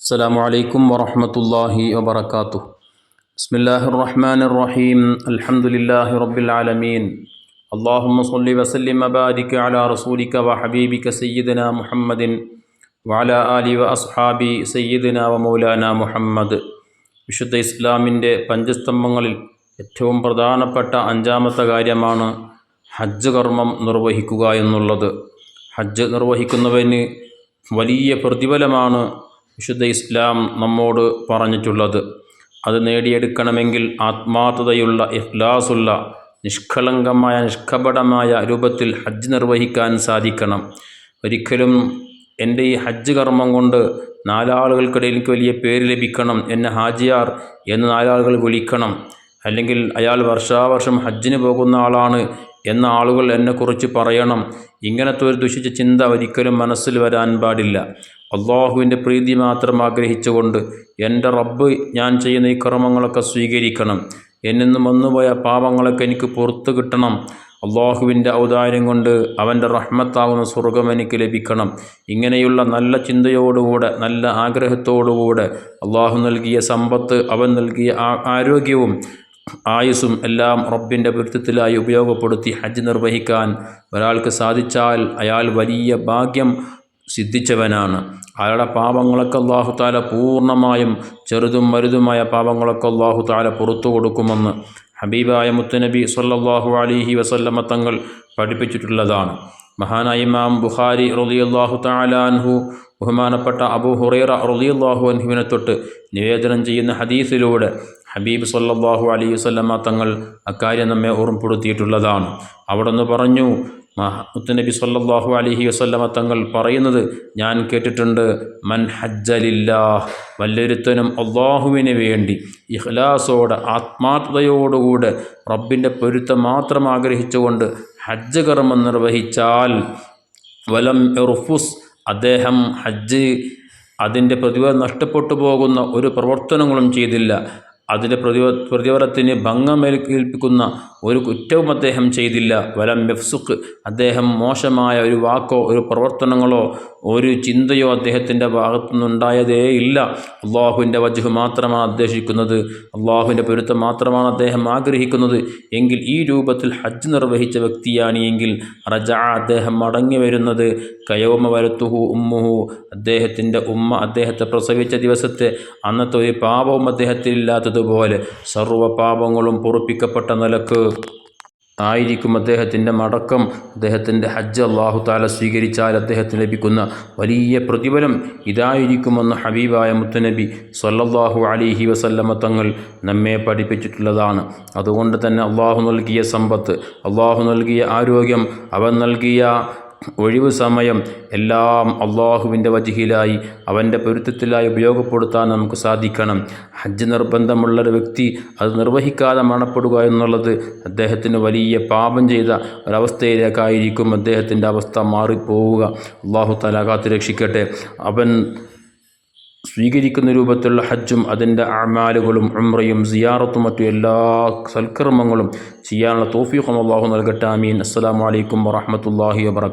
السلام عليكم ورحمة الله وبركاته بسم الله الرحمن الرحيم الحمد لله رب العالمين اللهم صل وسلم وبارك على رسولك وحبيبك سيدنا محمد وعلى آله وأصحابه سيدنا ومولانا മുഹമ്മദ് വിശുദ്ധ ഇസ്ലാമിൻ്റെ പഞ്ചസ്തംഭങ്ങളിൽ ഏറ്റവും പ്രധാനപ്പെട്ട അഞ്ചാമത്തെ കാര്യമാണ് ഹജ്ജ് കർമ്മം നിർവഹിക്കുക എന്നുള്ളത് ഹജ്ജ് നിർവഹിക്കുന്നവന് വലിയ പ്രതിഫലമാണ് വിശുദ്ധ ഇസ്ലാം നമ്മോട് പറഞ്ഞിട്ടുള്ളത് അത് നേടിയെടുക്കണമെങ്കിൽ ആത്മാർത്ഥതയുള്ള ഇഹ്ലാസുള്ള നിഷ്കളങ്കമായ നിഷ്കപടമായ രൂപത്തിൽ ഹജ്ജ് നിർവഹിക്കാൻ സാധിക്കണം. ഒരിക്കലും എന്റെ ഈ ഹജ്ജ് കർമ്മം കൊണ്ട് നാലാളുകൾക്കിടയിൽ എനിക്ക് വലിയ പേര് ലഭിക്കണം എന്നെ ഹാജിയാർ എന്ന് നാലാളുകൾ വിളിക്കണം. അല്ലെങ്കിൽ അയാൾ വർഷാവർഷം ഹജ്ജിന് പോകുന്ന ആളാണ് എന്ന ആളുകൾ എന്നെക്കുറിച്ച് പറയണം. ഇങ്ങനത്തെ ഒരു ദുഷിച്ച ചിന്ത ഒരിക്കലും മനസ്സിൽ വരാൻ പാടില്ല. അള്ളാഹുവിന്റെ പ്രീതി മാത്രം ആഗ്രഹിച്ചുകൊണ്ട് എന്റെ റബ്ബ് ഞാൻ ചെയ്യുന്ന ഈ കർമ്മങ്ങളൊക്കെ സ്വീകരിക്കണം. എന്നും വന്നുപോയ പാപങ്ങളൊക്കെ എനിക്ക് പുറത്തു കിട്ടണം. അള്ളാഹുവിന്റെ ഔദാര്യം കൊണ്ട് അവന്റെ റഹ്മത്താവുന്ന സ്വർഗം എനിക്ക് ലഭിക്കണം. ഇങ്ങനെയുള്ള നല്ല ചിന്തയോടുകൂടെ നല്ല ആഗ്രഹത്തോടുകൂടെ അള്ളാഹു നൽകിയ സമ്പത്ത് അവൻ നൽകിയ ആരോഗ്യവും ആയുസ്സും എല്ലാം റബ്ബിന്റെ വൃത്തത്തിലായി ഉപയോഗപ്പെടുത്തി ഹജ്ജ് നിർവഹിക്കാൻ ഒരാൾക്ക് സാധിച്ചാൽ അയാൾ വലിയ ഭാഗ്യം സിദ്ധിച്ചവനാണ്. അയാളുടെ പാപങ്ങളൊക്കെ അള്ളാഹു താല പൂർണമായും ചെറുതും വലുതുമായ പാപങ്ങളൊക്കെ അള്ളാഹു താല പുറത്തു കൊടുക്കുമെന്ന് ഹബീബായ മുത്തനബി സല്ലാഹു അലിഹി വസല്ലമ തങ്ങൾ പഠിപ്പിച്ചിട്ടുള്ളതാണ്. മഹാനായ ഇമാം ബുഖാരി റളിയല്ലാഹു താലാൻഹു ബഹുമാനപ്പെട്ട അബു ഹുറൈറ റളിയല്ലാഹു അൻഹുവിനെ തൊട്ട് നിവേദനം ചെയ്യുന്ന ഹദീസിലൂടെ ഹബീബ് സല്ലാഹു അലൈഹി വസല്ലമ തങ്ങൾ അക്കാര്യം നമ്മെ ഓർമ്മപ്പെടുത്തിയിട്ടുള്ളതാണ്. അവിടെ നിന്ന് പറഞ്ഞു മുത്തനബി സല്ലാഹു അലഹി വസ്ല്ലമ തങ്ങൾ പറയുന്നത് ഞാൻ കേട്ടിട്ടുണ്ട് മൻ ഹജ്ജലില്ലാ വല്ലൊരുത്തനും അള്ളാഹുവിന് വേണ്ടി ഇഹ്ലാസോടെ ആത്മാർത്ഥതയോടുകൂടെ റബ്ബിന്റെ പൊരുത്തം മാത്രം ആഗ്രഹിച്ചുകൊണ്ട് ഹജ്ജ് കർമ്മം നിർവഹിച്ചാൽ വലം എറുഫുസ് അദ്ദേഹം ഹജ്ജ് അതിന്റെ പ്രതിഭ നഷ്ടപ്പെട്ടു പോകുന്ന ഒരു പ്രവർത്തനങ്ങളും ചെയ്തില്ല. അതിന്റെ പ്രതി പ്രതിഫലത്തിന് ഭംഗമേൽക്കേൽപ്പിക്കുന്ന ഒരു കുറ്റവും അദ്ദേഹം ചെയ്തില്ല. വലം മെഫ്സുഖ് അദ്ദേഹം മോശമായ ഒരു വാക്കോ ഒരു പ്രവർത്തനങ്ങളോ ഒരു ചിന്തയോ അദ്ദേഹത്തിന്റെ ഭാഗത്തുനിന്നുണ്ടായതേ ഇല്ല അള്ളാഹുവിന്റെ വജുഹ് മാത്രമാണ് ഉദ്ദേശിക്കുന്നത്. അള്ളാഹുവിന്റെ പൊരുത്തം മാത്രമാണ് അദ്ദേഹം ആഗ്രഹിക്കുന്നത്. എങ്കിൽ ഈ രൂപത്തിൽ ഹജ്ജ് നിർവഹിച്ച വ്യക്തിയാണ് എങ്കിൽ റജ അദ്ദേഹം മടങ്ങി വരുന്നത്. കയോമ വരുത്തുഹു ഉമ്മുഹു. അദ്ദേഹത്തിന്റെ ഉമ്മ അദ്ദേഹത്തെ പ്രസവിച്ച ദിവസത്തെ അന്നത്തെ ഒരു പാപവും അദ്ദേഹത്തിലില്ലാത്തതുപോലെ സർവ പാപങ്ങളും പൊറുപ്പിക്കപ്പെട്ട നിലയ്ക്ക് ആയിരിക്കും അദ്ദേഹത്തിന്റെ മടക്കം. അദ്ദേഹത്തിന്റെ ഹജ്ജ് അള്ളാഹു താല സ്വീകരിച്ചാൽ അദ്ദേഹത്തിന് ലഭിക്കുന്ന വലിയ പ്രതിഫലം ഇതായിരിക്കുമെന്ന് ഹബീബായ മുത്തനബി സല്ലല്ലാഹു അലിഹി വസല്ലമ തങ്ങൾ നമ്മെ പഠിപ്പിച്ചിട്ടുള്ളതാണ്. അതുകൊണ്ട് തന്നെ അള്ളാഹു നൽകിയ സമ്പത്ത് അള്ളാഹു നൽകിയ ആരോഗ്യം അവൻ നൽകിയ ഒഴിവ് സമയം എല്ലാം അള്ളാഹുവിന്റെ വജിഹിലായി അവന്റെ പൊരുത്തത്തിലായി ഉപയോഗപ്പെടുത്താൻ നമുക്ക് സാധിക്കണം. ഹജ്ജ് നിർബന്ധമുള്ള ഒരു വ്യക്തി അത് നിർവഹിക്കാതെ മരണപ്പെടുക എന്നുള്ളത് അദ്ദേഹത്തിന് വലിയ പാപം ചെയ്ത ഒരവസ്ഥയിലേക്കായിരിക്കും അദ്ദേഹത്തിന്റെ അവസ്ഥ മാറിപ്പോവുക. അള്ളാഹു തല കാത്തു രക്ഷിക്കട്ടെ. അവൻ സ്വീകരിക്കുന്ന രൂപത്തിലുള്ള ഹജ്ജും അതിന്റെ അമാലുകളും ഉമ്രയും സിയാറത്തും മറ്റു എല്ലാ സൽക്കർമ്മങ്ങളും ചെയ്യാനുള്ള തോഫീഖും അള്ളാഹു നൽകട്ടെ. അമീൻ അസ്സാം വലൈക്കും വാഹമത്തല്ലാഹി വാബർക്കാത്തു